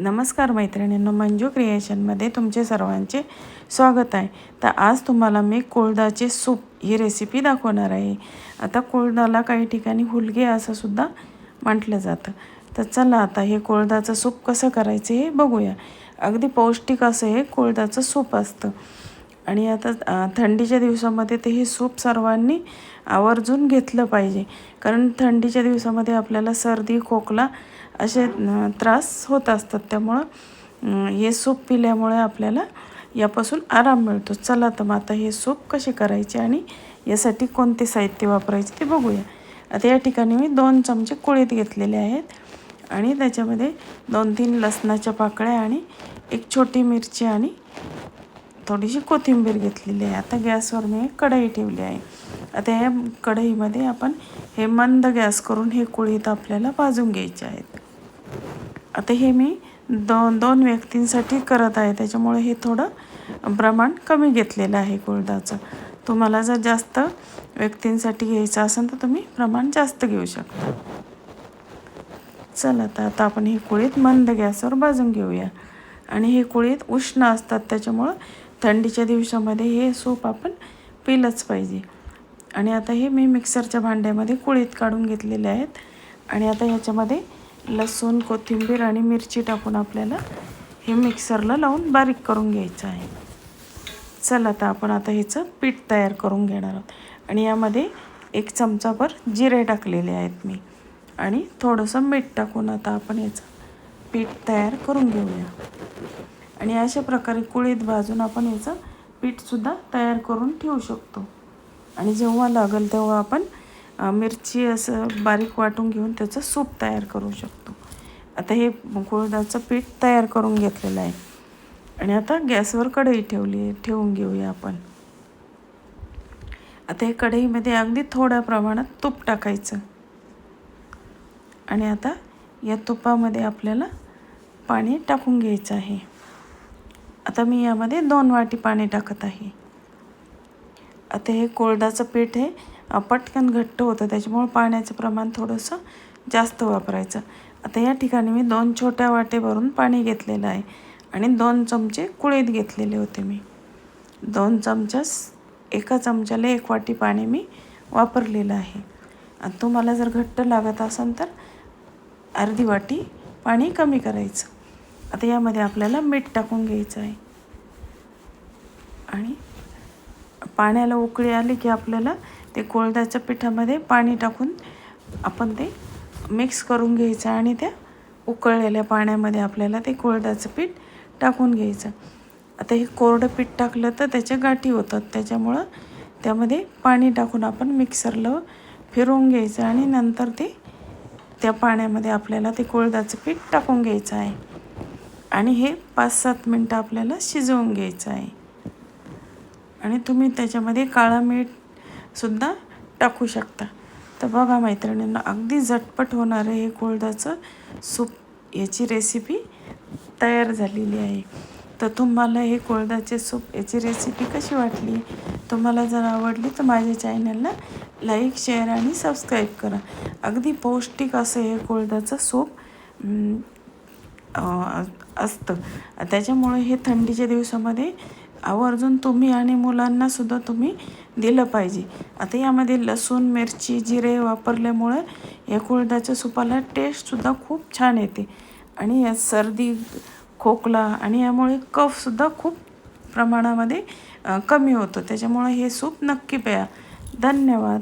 नमस्कार मैत्रिणींनो मंजू क्रिएशनमध्ये तुमचे सर्वांचे स्वागत आहे. तर आज तुम्हाला मी कोळदाचे सूप ही रेसिपी दाखवणार आहे. आता कोळदाला काही ठिकाणी हुलगे असं सुद्धा म्हटलं जातं. तर चला आता हे कोळदाचं सूप कसं करायचं हे बघूया. अगदी पौष्टिक असं हे कोळदाचं सूप असतं. आणि आता थंडीच्या दिवसामध्ये ते हे सूप सर्वांनी आवर्जून घेतलं पाहिजे. कारण थंडीच्या दिवसामध्ये आपल्याला सर्दी खोकला असे त्रास होत असतात. त्यामुळं हे सूप पिल्यामुळे आपल्याला यापासून आराम मिळतो. चला तर मग आता हे सूप कसे करायचे आणि यासाठी कोणते साहित्य वापरायचे ते बघूया. आता या ठिकाणी मी दोन चमचे कुळीत घेतलेले आहेत. आणि त्याच्यामध्ये दोन तीन लसणाच्या पाकळ्या आणि एक छोटी मिरची आणि थोडीशी कोथिंबीर घेतलेली आहे. आता गॅसवर मी एक कढई ठेवली आहे. आता या कढईमध्ये आपण हे मंद गॅस करून हे कुळीत आपल्याला भाजून घ्यायचे आहेत. आता हे मी दोन दोन व्यक्तींसाठी करत आहे. त्याच्यामुळे हे थोडं प्रमाण कमी घेतलेलं आहे कुळदाचं तुम्हाला जर जास्त व्यक्तींसाठी घ्यायचं असेल तर तुम्ही प्रमाण जास्त घेऊ शकता. चला तर आता आपण हे कुळीत मंद गॅसवर भाजून घेऊया. आणि हे कुळीत उष्ण असतात. त्याच्यामुळं थंडीच्या दिवसामध्ये हे सूप आपण पिलंच पाहिजे. आणि आता हे मी मिक्सरच्या भांड्यामध्ये कुळीत काढून घेतलेले आहेत. आणि आता ह्याच्यामध्ये लसूण कोथिंबीर आणि मिरची टाकून आपल्याला हे मिक्सरला लावून बारीक करून घ्यायचं आहे. चला तर आपण आता ह्याचं पीठ तयार करून घेणार आहोत. आणि यामध्ये एक चमचाभर जिरे टाकलेले आहेत मी. आणि थोडंसं मीठ टाकून आता आपण याचं पीठ तयार करून घेऊया. आणि अशा प्रकारे कुळीत भाजून आपण याचं पीठसुद्धा तयार करून ठेवू शकतो. आणि जेव्हा लागेल तेव्हा आपण मिरची असं बारीक वाटून घेऊन त्याचं सूप तयार करू शकतो. आता हे कुळदाचं पीठ तयार करून घेतलेलं आहे. आणि आता गॅसवर कढई ठेवली ठेवून घेऊया आपण. आता हे कढईमध्ये अगदी थोड्या प्रमाणात तूप टाकायचं. आणि आता या तुपामध्ये आपल्याला पाणी टाकून घ्यायचं आहे. आता मी यामध्ये दोन वाटी पाणी टाकत आहे. आता हे कोळदाचं पीठ हे पटकन घट्ट होतं त्याच्यामुळं पाण्याचं प्रमाण थोडंसं जास्त वापरायचं. आता या ठिकाणी मी दोन छोट्या वाटे भरून पाणी घेतलेलं आहे आणि दोन चमचे कुळीत घेतलेले होते मी. दोन चमचास एका चमच्याला एक वाटी पाणी मी वापरलेलं आहे. आणि तुम्हाला जर घट्ट लागत असेल तर अर्धी वाटी पाणी कमी करायचं. आता यामध्ये आपल्याला मीठ टाकून घ्यायचं आहे. आणि पाण्याला उकळी आली की आपल्याला ते कोळद्याच्या पिठामध्ये पाणी टाकून आपण ते मिक्स करून घ्यायचं आणि त्या उकळलेल्या पाण्यामध्ये आपल्याला ते कोळद्याचं पीठ टाकून घ्यायचं. आता हे कोरडं पीठ टाकलं तर त्याच्या गाठी होतात. त्याच्यामुळं त्यामध्ये पाणी टाकून आपण मिक्सरला फिरवून घ्यायचं आणि नंतर ते त्या पाण्यामध्ये आपल्याला ते कोळदाचं पीठ टाकून घ्यायचं आहे. आणि हे पाच सात मिनटं आपल्याला शिजवून घ्यायचं आहे. आणि तुम्ही त्याच्यामध्ये काळा मीठ सुद्धा टाकू शकता. तर बघा मैत्रिणींना अगदी झटपट होणारं हे कोळदाचं सूप. याची रेसिपी तयार झालेली आहे. तर तुम्हाला हे कोळदाचे सूप याची रेसिपी कशी वाटली? तुम्हाला जर आवडली तर माझ्या चॅनलला लाईक शेअर आणि सबस्क्राईब करा. अगदी पौष्टिक असं हे कोळदाचं सूप असतं. त्याच्यामुळे हे थंडीच्या दिवसामध्ये आवर्जून तुम्ही आणि मुलांनासुद्धा तुम्ही दिलं पाहिजे. आता यामध्ये लसूण मिरची जिरे वापरल्यामुळं या कुळदाच्या सुपाला टेस्टसुद्धा खूप छान येते. आणि या सर्दी खोकला आणि यामुळे कफसुद्धा खूप प्रमाणामध्ये कमी होतो. त्याच्यामुळे हे सूप नक्की प्या. धन्यवाद.